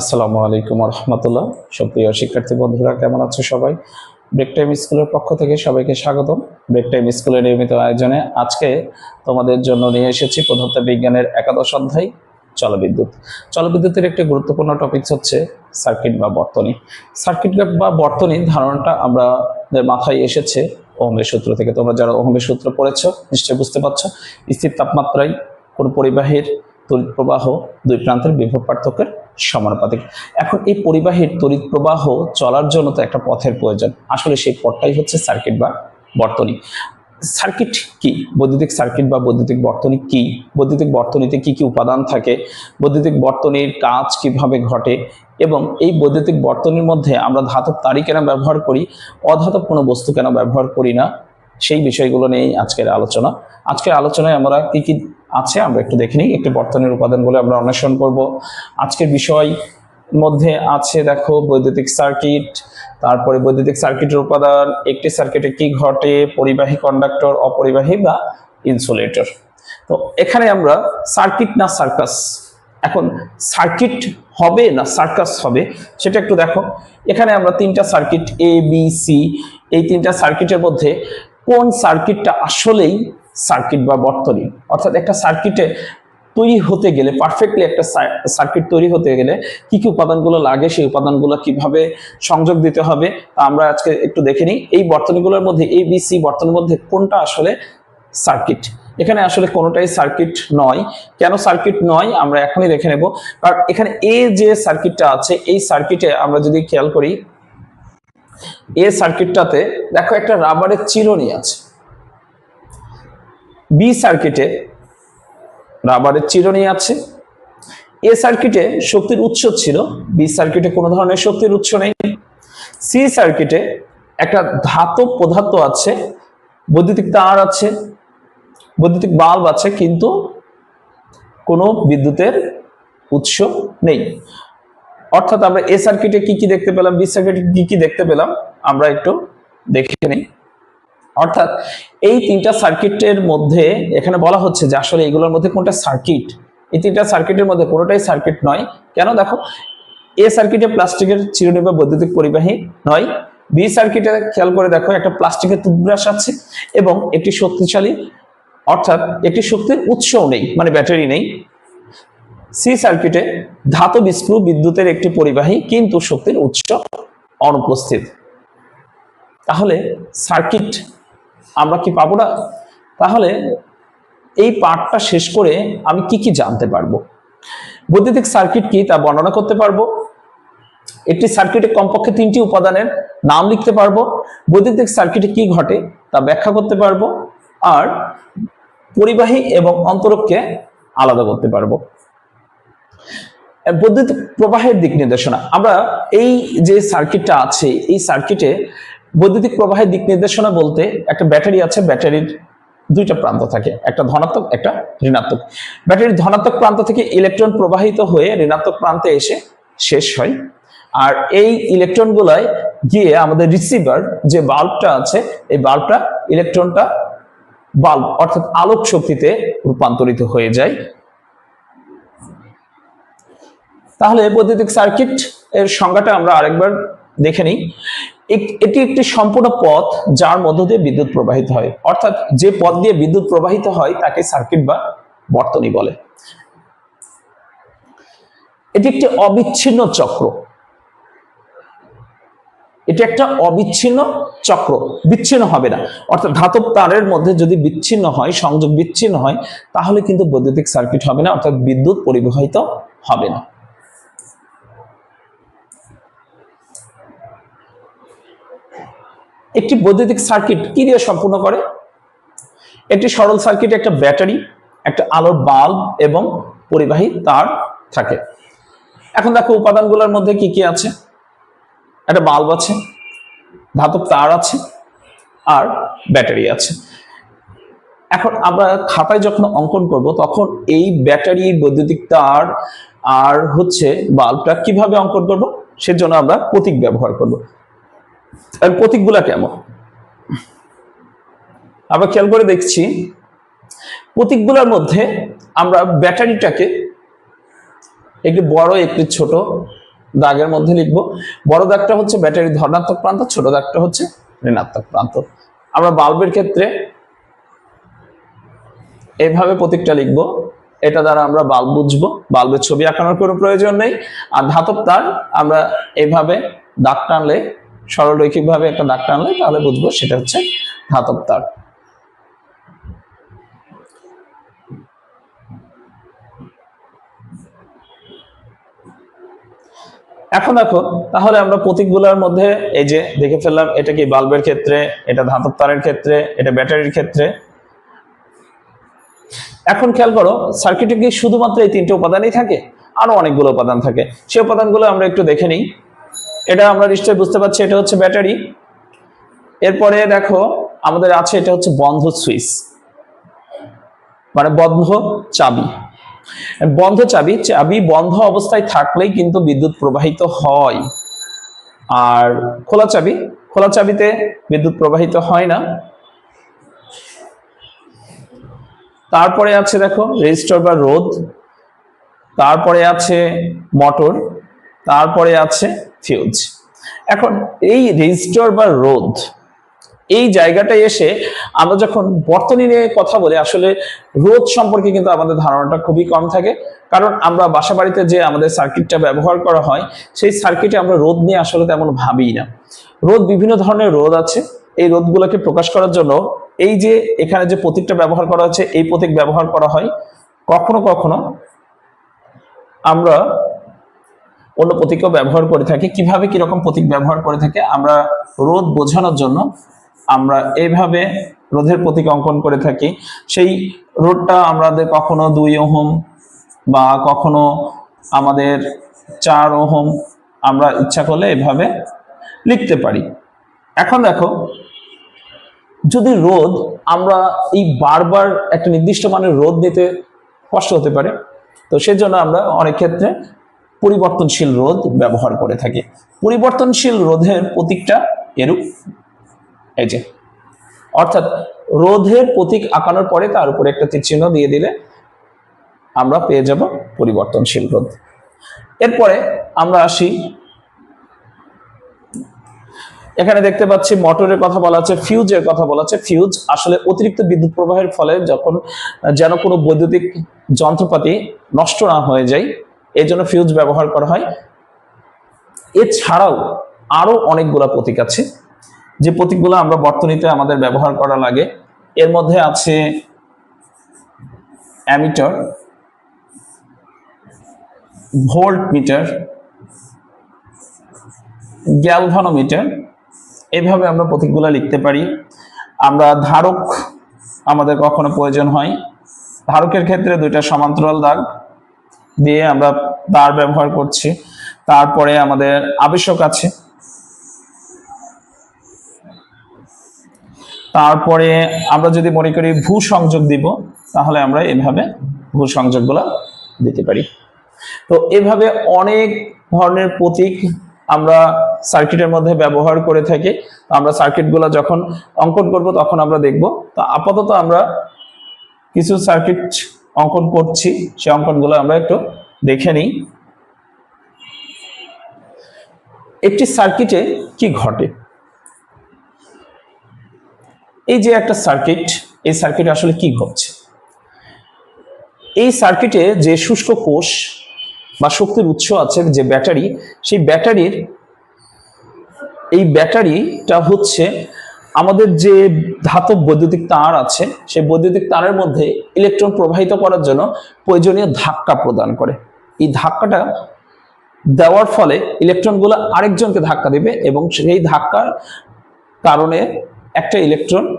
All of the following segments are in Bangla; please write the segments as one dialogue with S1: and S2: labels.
S1: আসসালামু আলাইকুম রহমতুল্লাহ সুপ্রিয় শিক্ষার্থী বন্ধুরা, কেমন আছো সবাই? ব্রেক টাইম স্কুলের পক্ষ থেকে সবাইকে স্বাগতম। ব্রেক টাইম স্কুলের নিয়মিত আয়োজনে আজকে তোমাদের জন্য নিয়ে এসেছি পদার্থ বিজ্ঞানের একাদশ অধ্যায় জলবিদ্যুৎ জলবিদ্যুতের একটি গুরুত্বপূর্ণ টপিক হচ্ছে সার্কিট বা বর্তনী। সার্কিট বা বর্তনী ধারণাটা আমরা মাথায় এসেছে ওহমের সূত্র থেকে। তোমরা যারা ওহমের সূত্র পড়েছো, নিশ্চয়ই বুঝতে পারছ। স্থির তাপমাত্রায় কোন পরিবাহীর তড়িৎ প্রবাহ দুই প্রান্তের বিভব পার্থক্যের সমানুপাতিক। এখন এই পরিবাহীর তড়িৎ প্রবাহ চলার জন্য তো একটা পথের প্রয়োজন। আসলে সেই পথটাই হচ্ছে সার্কিট বা বর্তনী। সার্কিট কি? বৈদ্যুতিক সার্কিট বা বৈদ্যুতিক বর্তনী কি? বৈদ্যুতিক বর্তনীতে কি কি উপাদান থাকে? বৈদ্যুতিক বর্তনীর কাজ কীভাবে ঘটে? এবং এই বৈদ্যুতিক বর্তনীর মধ্যে আমরা ধাতব তারি কেন ব্যবহার করি? অধাতব কোনো বস্তু কেন ব্যবহার করি না? সেই বিষয়গুলো নিয়েই আজকের আলোচনা। আজকের আলোচনায় আমরা কি কি আছে, আমরা একটু দেখে নিই, একটি বর্তনীর উপাদানগুলো আমরা অন্বেষণ করব। আজকের বিষয় মধ্যে আছে, দেখো, বৈদ্যুতিক সার্কিট, তারপরে বৈদ্যুতিক সার্কিটের উপাদান, একটি সার্কিটে কি ঘটে, পরিবাহী কন্ডাক্টর অপরিবাহী বা ইনসুলেটর তো এখানে আমরা সার্কিট না সার্কাস এখন সার্কিট হবে না সার্কাস হবে, সেটা একটু দেখো। এখানে আমরা তিনটা সার্কিট এ বি সি এই তিনটা সার্কিটের মধ্যে কোন সার্কিটটা আসলেই সার্কিট বা বর্তনী। অর্থাৎ একটা সার্কিটে তৈরি হতে গেলে পারফেক্টলি একটা সার্কিট তৈরি হতে গেলে কি কি উপাদানগুলো লাগে, সেই উপাদানগুলো কীভাবে সংযোগ দিতে হবে, তা আমরা আজকে একটু দেখে নিই। এই বর্তনীগুলোর মধ্যে এ বি সি বর্তনীর মধ্যে কোনটা আসলে সার্কিট এখানে আসলে কোনোটাই সার্কিট নয়। কেন সার্কিট নয়? আমরা এখনই দেখে নেব। কারণ এখানে এ যে সার্কিটটা আছে, এই সার্কিটে আমরা যদি খেয়াল করি এ সার্কিটটাতে দেখো একটা রাবারের চিরনি আছে। বি সার্কিটে রাবারের চিরুনি আছে। এ সার্কিটে শক্তির উৎস ছিল। বি সার্কিটে কোনো ধরনের শক্তির উৎস নেই। সি সার্কিটে একটা ধাতব পদার্থ আছে। বৈদ্যুতিক তার আছে। বৈদ্যুতিক বাল্ব আছে, কিন্তু কোনো বিদ্যুতের উৎস নেই। অর্থাৎ আমরা এ সার্কিটে কি কি দেখতে পেলাম? বি সার্কিটে কি কি দেখতে পেলাম? আমরা একটু দেখে নিই। অর্থাৎ এই তিনটা সার্কিটের মধ্যে এখানে বলা হচ্ছে যে আসলে এগুলোর মধ্যে কোনটা সার্কিট? এই তিনটা সার্কিটের মধ্যে কোনোটাই সার্কিট নয়। কেন? দেখো, এ সার্কিটে প্লাস্টিকের চিরুনি বা বৈদ্যুতিক পরিবাহী নয়। বি সার্কিটে খেয়াল করে দেখো, একটা প্লাস্টিকের টুথব্রাশ আছে এবং একটি শক্তিশালী, অর্থাৎ একটি শক্তির উৎসও নেই মানে ব্যাটারি নেই। সি সার্কিটে ধাতব স্ক্রু বিদ্যুতের একটি পরিবাহী, কিন্তু শক্তির উৎস অনুপস্থিত। তাহলে সার্কিট আমরা কি পাবো না? তাহলে এই পাঠটা শেষ করে আমি কি কি জানতে পারব? বৈদ্যুতিক সার্কিট কি তা বর্ণনা করতে পারব। একটি সার্কিটে কমপক্ষে তিনটি উপাদানের নাম লিখতে পারব। বৈদ্যুতিক সার্কিটে কি ঘটে তা ব্যাখ্যা করতে পারব। আর পরিবাহী এবং অন্তরককে আলাদা করতে পারব। বৈদ্যুতিক প্রবাহের দিক নির্দেশনা। আমরা এই যে সার্কিটটা আছে, এই সার্কিটে বৈদ্যুতিক প্রবাহের দিক নির্দেশনা বলতে একটা ব্যাটারি আছে, ব্যাটারির দুইটা প্রান্ত থাকে, একটা ধনাত্মক, একটা ঋণাত্মক। ব্যাটারির ধনাত্মক প্রান্ত থেকে ইলেকট্রন প্রবাহিত হয়ে ঋণাত্মক প্রান্তে এসে শেষ হয়। আর এই ইলেকট্রনগুলাই গিয়ে আমাদের রিসিভার যে বাল্বটা আছে, এই বাল্বটা ইলেকট্রনটা বাল্ব, অর্থাৎ আলোক শক্তিতে রূপান্তরিত হয়ে যায়। তাহলে বৈদ্যুতিক সার্কিট এর সংজ্ঞাটা আমরা আরেকবার দেখে নিই। এটি একটি সম্পূর্ণ পথ যার মধ্য দিয়ে বিদ্যুৎ প্রবাহিত হয়। অর্থাৎ যে পথ দিয়ে বিদ্যুৎ প্রবাহিত হয় তাকে সার্কিট বা বর্তনী বলে। এটি একটি অবিচ্ছিন্ন চক্র। এটি একটা অবিচ্ছিন্ন চক্র। বিচ্ছিন্ন হবে না। অর্থাৎ ধাতব তারের মধ্যে যদি বিচ্ছিন্ন হয়, সংযোগ বিচ্ছিন্ন হয়, তাহলে কিন্তু বৈদ্যুতিক সার্কিট হবে না। অর্থাৎ বিদ্যুৎ পরিবাহিত হবে না। একটি বৈদ্যুতিক সার্কিট কি দিয়ে সম্পূর্ণ করে? একটি সরল সার্কিট, একটা ব্যাটারি, একটা আলোর বাল্ব এবং পরিবাহী তার থাকে। এখন দেখো উপাদানগুলোর মধ্যে কি কি আছে? একটা বাল্ব আছে, ধাতব তার আছে, আর ব্যাটারি আছে। এখন আমরা খাতায় যখন অঙ্কন করব, তখন এই ব্যাটারি, বৈদ্যুতিক তার, আর হচ্ছে বাল্বটা কীভাবে অঙ্কন করব, সেজন্য আমরা প্রতীক ব্যবহার করব। আর প্রতীকগুলা কেমন? আমরা খেয়াল করে দেখছি, প্রতীকগুলোর মধ্যে আমরা ব্যাটারিটাকে একটি বড়, একটি ছোট দাগের মধ্যে লিখব। বড় দাগটা হচ্ছে ব্যাটারির ধনাত্মক প্রান্ত, ছোট দাগটা হচ্ছে ঋণাত্মক প্রান্ত। আমরা বাল্বের ক্ষেত্রে এভাবে প্রতীকটা লিখব। এটা দ্বারা আমরা বাল্ব বুঝব। বাল্বের ছবি আঁকানোর কোনো প্রয়োজন নেই। আর ধাতব তার আমরা এভাবে দাগ টানলে সরলরৈখিক ভাবে একটা দাগ টানলে তাহলে বুঝব সেটা হচ্ছে ধাতব তার। এখন দেখো, তাহলে আমরা প্রতীকগুলোর মধ্যে এই যে দেখে ফেললাম, এটা কি বাল্বের ক্ষেত্রে, এটা ধাতব তারের ক্ষেত্রে, এটা ব্যাটারির ক্ষেত্রে। এখন খেয়াল করো, সার্কিটে কি শুধুমাত্র এই তিনটে উপাদানই থাকে? আরও অনেকগুলো উপাদান থাকে। সেই উপাদানগুলো আমরা একটু দেখে নিই। এটা আমরা নিশ্চয়ই বুঝতে পারছি, এটা হচ্ছে ব্যাটারি। এরপরে দেখো, আমাদের আছে, এটা হচ্ছে বন্ধ সুইচ। মানে বন্ধ চাবি। বন্ধ চাবি চাবি বন্ধ অবস্থায় থাকলেই কিন্তু বিদ্যুৎ প্রবাহিত হয়। আর খোলা চাবি, খোলা চাবিতে বিদ্যুৎ প্রবাহিত হয় না। তারপরে আছে দেখো, রেজিস্টর বা রোধ। তারপরে আছে মোটর। তারপরে আছে ফিউজ এখন এই রেজিস্টর বা রোধ, এই জায়গাটায় এসে আমরা যখন বর্তনী নিয়ে কথা বলি, আসলে রোধ সম্পর্কে কিন্তু আমাদের ধারণাটা খুবই কম থাকে। কারণ আমরা বাসা বাড়িতে যে আমাদের সার্কিটটা ব্যবহার করা হয়, সেই সার্কিটে আমরা রোধ নিয়ে আসলে তেমন ভাবি না। রোধ বিভিন্ন ধরনের রোধ আছে। এই রোধগুলোকে প্রকাশ করার জন্য এই যে এখানে যে প্রতীকটা ব্যবহার করা হচ্ছে, এই প্রতীক ব্যবহার করা হয়, কখনো কখনো আমরা অন্য প্রতীকও ব্যবহার করে থাকি। কীভাবে, কীরকম প্রতীক ব্যবহার করে থাকে, আমরা রোধ বোঝানোর জন্য আমরা এইভাবে রোধের প্রতীক অঙ্কন করে থাকি। সেই রোধটা আমাদের কখনো দুই ওহম বা কখনো আমাদের চার ওহম আমরা ইচ্ছা করলে এভাবে লিখতে পারি। এখন দেখো, যদি রোধ আমরা এই বারবার একটা নির্দিষ্ট মানের রোধ দিতে কষ্ট হতে পারে, তো সেজন্য আমরা অনেক ক্ষেত্রে পরিবর্তনশীল রোধ ব্যবহার করে থাকি। পরিবর্তনশীল রোধের প্রতীকটা এরূপ। এই যে, অর্থাৎ রোধের প্রতীক আঁকানোর পরে তার উপরে একটা চিহ্ন দিয়ে দিলে আমরা পেয়ে যাব পরিবর্তনশীল রোধ। এরপরে আমরা আসি। এখানে দেখতে পাচ্ছি মোটরের কথা বলা আছে, ফিউজের কথা বলা আছে। ফিউজ আসলে অতিরিক্ত বিদ্যুৎ প্রবাহের ফলে যখন যেন কোনো বৈদ্যুতিক যন্ত্রপাতি নষ্ট না হয়ে যায় এই জন্য ফিউজ ব্যবহার করা হয়। এছাড়াও আরও অনেকগুলা প্রতীক আছে। যে প্রতীকগুলো আমরা বর্তনীতে আমাদের ব্যবহার করা লাগে, এর মধ্যে আছে অ্যামিটার ভোল্ট মিটার গ্যালভানোমিটার, এভাবে আমরা প্রতীকগুলো লিখতে পারি। আমরা ধারক আমাদের কখনো প্রয়োজন হয়। ধারকের ক্ষেত্রে দুইটা সমান্তরাল দাগ দিয়ে আমরা তার ব্যবহার করছি। তারপরে আমাদের আবশ্যক আছে। তারপরে আমরা যদি মনে করি ভূ সংযোগ দিব, তাহলে আমরা এভাবে ভূ সংযোগগুলো দিতে পারি। তো এভাবে অনেক ধরনের প্রতীক আমরা সার্কিটের মধ্যে ব্যবহার করে থাকি। আমরা সার্কিটগুলো যখন অঙ্কন করব, তখন আমরা দেখব। তো আপাতত আমরা কিছু সার্কিট অঙ্কন করছি, সে অঙ্কনগুলো আমরা একটু দেখে নিই। একটি সার্কিটে কি ঘটে? এই যে একটা সার্কিট এই সার্কিটে আসলে কি ঘটছে? এই সার্কিটে যে শুষ্ক কোষ বা শক্তির উৎস আছে, যে ব্যাটারি, সেই ব্যাটারির, এই ব্যাটারিটা হচ্ছে আমাদের যে ধাতব বৈদ্যুতিক তার আছে, সেই বৈদ্যুতিক তারের মধ্যে ইলেকট্রন প্রবাহিত করার জন্য প্রয়োজনীয় ধাক্কা প্রদান করে। এই ধাক্কাটা দেওয়ার ফলে ইলেকট্রনগুলো আরেকজনকে ধাক্কা দেবে এবং সেই ধাক্কার কারণে একটা ইলেকট্রন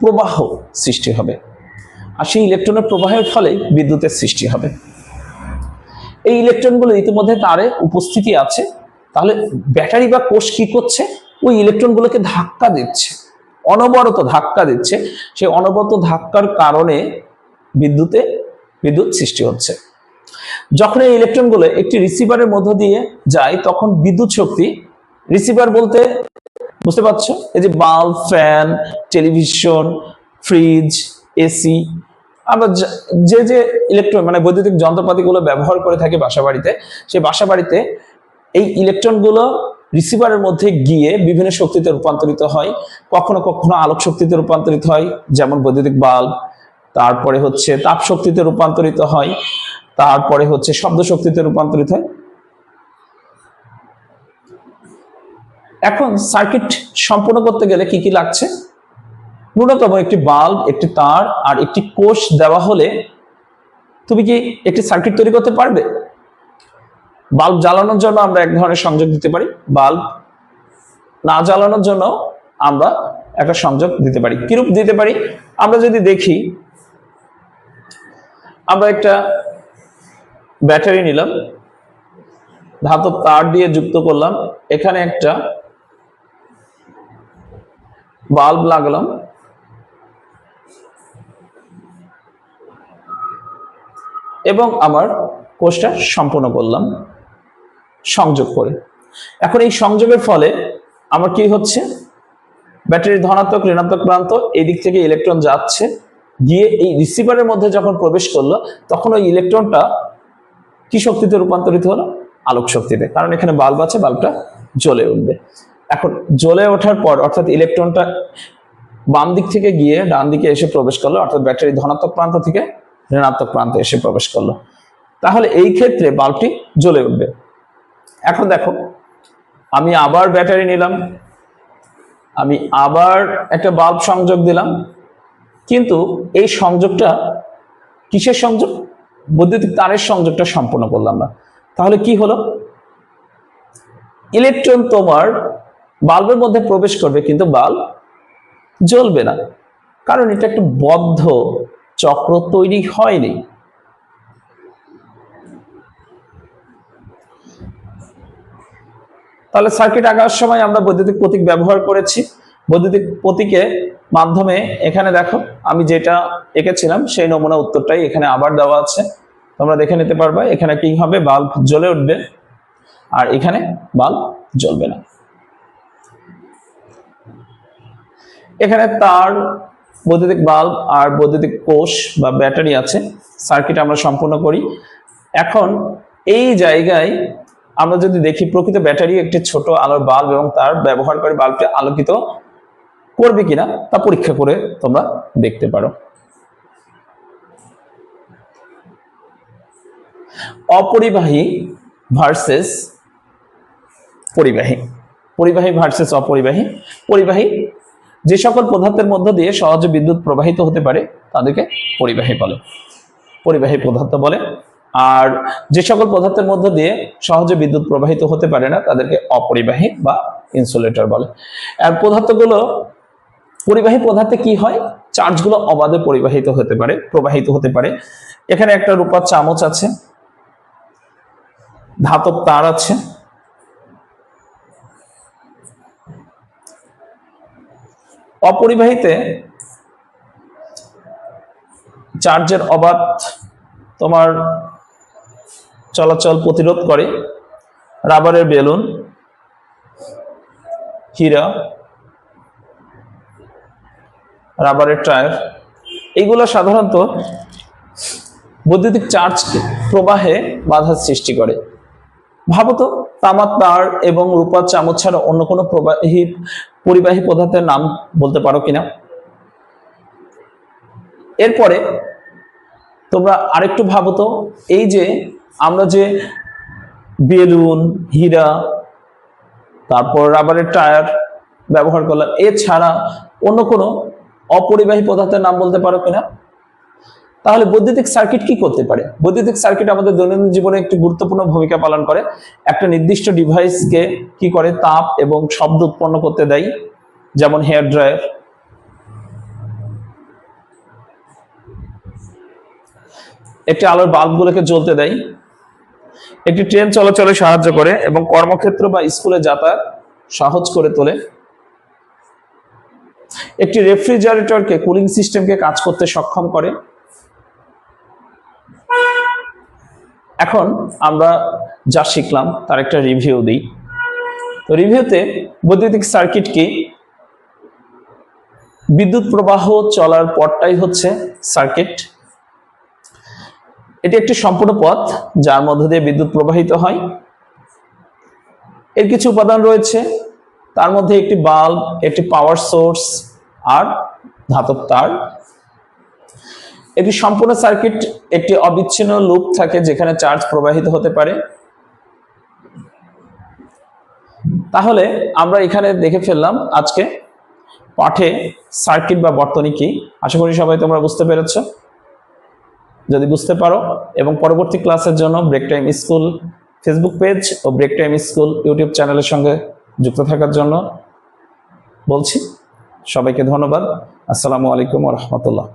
S1: প্রবাহ সৃষ্টি হবে। আর সেই ইলেকট্রনের প্রবাহের ফলে বিদ্যুতের সৃষ্টি হবে। এই ইলেকট্রনগুলো ইতিমধ্যে তারে উপস্থিতি আছে। তাহলে ব্যাটারি বা কোষ কি করছে? ওই ইলেকট্রনগুলোকে ধাক্কা দিচ্ছে, অনবরত ধাক্কা দিচ্ছে। সেই অনবরত ধাক্কার কারণে বিদ্যুতে বিদ্যুৎ সৃষ্টি হচ্ছে। যখন এই ইলেকট্রনগুলো একটি রিসিভারের মধ্য দিয়ে যায়, তখন বিদ্যুৎ শক্তি রিসিভার বলতে, বুঝতে পারছ? এই যে bulb, fan, television, fridge, AC, আমরা যে যে ইলেকট্রন মানে বৈদ্যুতিক যন্ত্রপাতিগুলো ব্যবহার করে থাকি বাসা বাড়িতে সেই বাসা বাড়িতে এই ইলেকট্রনগুলো রিসিভারের মধ্যে গিয়ে বিভিন্ন শক্তিতে রূপান্তরিত হয়, কখনো কখনো আলোক শক্তিতে রূপান্তরিত হয়, যেমন বৈদ্যুতিক বাল্ব, তারপরে হচ্ছে তাপ শক্তিতে রূপান্তরিত হয়, তারপরে হচ্ছে শব্দ শক্তিতে রূপান্তরিত হয়। এখন সার্কিট সম্পূর্ণ করতে গেলে কি কি লাগছে? ন্যূনতম একটি বাল্ব, একটি তার আর একটি কোষ দেওয়া হলে তুমি কি একটি সার্কিট তৈরি করতে পারবে? বাল্ব জ্বালানোর জন্য আমরা এক ধরনের সংযোগ দিতে পারি। বাল্ব না জ্বালানোর জন্য আমরা একটা সংযোগ দিতে পারি। কিরূপ দিতে পারি? আমরা যদি দেখি, আমরা একটা ব্যাটারি নিলাম, ধাতব তার দিয়ে যুক্ত করলাম, এখানে একটা বাল্ব লাগলাম। এবং আমার কোর্সটা সম্পূর্ণ করলাম। সংযোগ করে। এখন এই সংযোগের ফলে আমার কি হচ্ছে? ব্যাটারির ধনাত্মক, ঋণাত্মক প্রান্ত এই দিক থেকে ইলেকট্রন যাচ্ছে। গিয়ে এই রিসিভারের মধ্যে যখন প্রবেশ করল, তখন ওই ইলেকট্রনটা কি শক্তিতে রূপান্তরিত হলো? আলোক শক্তিতে। কারণ এখানে বাল্ব আছে বাল্বটা জ্বলে উঠবে। এখন জ্বলে ওঠার পর, অর্থাৎ ইলেকট্রনটা বাম দিক থেকে গিয়ে ডান দিকে এসে প্রবেশ করল, অর্থাৎ ব্যাটারি ধনাত্মক প্রান্ত থেকে ঋণাত্মক প্রান্তে এসে প্রবেশ করল। তাহলে এই ক্ষেত্রে বাল্বটি জ্বলে উঠবে। এখন দেখো, আমি আবার ব্যাটারি নিলাম, আমি আবার একটা বাল্ব সংযোগ দিলাম, কিন্তু এই সংযোগটা কিসের সংযোগ? বৈদ্যুতিক তারের সংযোগটা সম্পূর্ণ করলাম না। তাহলে কি হলো? ইলেকট্রন তোমার বাল্বের মধ্যে প্রবেশ করবে, কিন্তু বাল্ব জ্বলবে না। কারণ এটা একটা বদ্ধ চক্র তৈরি হয়নি। তাহলে সার্কিট আঁকার সময় আমরা বৈদ্যুতিক প্রতীক ব্যবহার করেছি। বৈদ্যুতিক প্রতীকে মাধ্যমে এখানে দেখো, আমি যেটা এঁকেছিলাম সেই নমুনা উত্তরটাই এখানে আবার দেওয়া আছে। তোমরা দেখে নিতে পারবে, এখানে কি হবে? বাল্ব জ্বলে উঠবে। আর এখানে বাল্ব জ্বলবে না। এখানে তার বৈদ্যুতিক বাল্ব আর বৈদ্যুতিক কোষ বা ব্যাটারি আছে। সার্কিট আমরা সম্পূর্ণ করি। এখন এই জায়গায় আমরা যদি দেখি প্রকৃত ব্যাটারি একটি ছোট আলোর বাল্ব এবং তার ব্যবহার করে বাল্বটি আলোকিত করবে কিনা তা পরীক্ষা করে তোমরা দেখতে পারো। অপরিবাহী ভার্সেস পরিবাহী পরিবাহী ভার্সেস অপরিবাহী, পরিবাহী যে সকল পদার্থের মধ্য দিয়ে সহজে বিদ্যুৎ প্রবাহিত হতে পারে তাদেরকে পরিবাহী বলে। পরিবাহী পদার্থ বলে আর যে সকল পদার্থের মধ্য দিয়ে সহজে বিদ্যুৎ প্রবাহিত হতে পারে না, তাদেরকে অপরিবাহী বা ইনসুলেটর বলে। আর পদার্থগুলো, পরিবাহী পদার্থে কি হয়? চার্জগুলো অবাধে পরিবাহিত হতে পারে, প্রবাহিত হতে পারে। এখানে একটা রূপার চামচ আছে, ধাতব তার আছে। অপরিবাহিতে চার্জের অবাধ তোমার চলাচল প্রতিরোধ করে। রাবারের বেলুন, হীরা, রাবারের টায়ার এইগুলো সাধারণত বৈদ্যুতিক চার্জ প্রবাহে বাধার সৃষ্টি করে। ভাবো তো তামার তার এবং রূপার চামচ ছাড়া অন্য কোনো প্রবাহী, পরিবাহী পদার্থের নাম বলতে পারো কিনা? এরপরে তোমরা আরেকটু ভাবো এই যে আমরা যে বেলুন, হীরা, তারপর রাবারের টায়ার ব্যবহার করলাম, এছাড়া অন্য কোনো অপরিবাহী পদার্থের নাম বলতে পারো কিনা? তাহলে বৈদ্যুতিক সার্কিট কি করতে পারে? বৈদ্যুতিক সার্কিট আমাদের দৈনন্দিন জীবনে একটি গুরুত্বপূর্ণ ভূমিকা পালন করে। একটা নির্দিষ্ট ডিভাইসকে কি করে? তাপ এবং শব্দ উৎপন্ন করতে দেয়, যেমন হেয়ার ড্রায়ার। একটি আলোর বাল্বগুলোকে জ্বলতে দেয় একটি ট্রেন চলাচলে সাহায্য করে এবং কর্মক্ষেত্র বা স্কুলে যাতায়াত সহজ করে তোলে। একটি রেফ্রিজারেটরকে, কুলিং সিস্টেমকে কাজ করতে সক্ষম করে। এখন আমরা যা শিখলাম, তার একটা রিভিউ দিই। তো রিভিউতে বৈদ্যুতিক সার্কিট কি? বিদ্যুৎ প্রবাহ চলার পথটাই হচ্ছে সার্কিট এটি একটি সম্পূর্ণ পথ, যার মধ্য দিয়ে বিদ্যুৎ প্রবাহিত হয়। এর কিছু উপাদান রয়েছে। তার মধ্যে একটি বাল্ব, একটি পাওয়ার সোর্স আর ধাতব তার। একটি সম্পূর্ণ সার্কিট একটি অবিচ্ছিন্ন লুপ থাকে, যেখানে চার্জ প্রবাহিত হতে পারে। তাহলে আমরা এখানে দেখে ফেললাম আজকে পাঠে সার্কিট বা বর্তনী কি। আশা করি সবাই তোমরা বুঝতে পেরেছ। যদি বুঝতে পারো। এবং পরবর্তী ক্লাসের জন্য break time school Facebook page ও ব্রেক টাইম স্কুল ইউটিউব চ্যানেলের সঙ্গে যুক্ত থাকার জন্য বলছি, সবাইকে ধন্যবাদ। আসসালামু আলাইকুম রহমতুল্লাহ।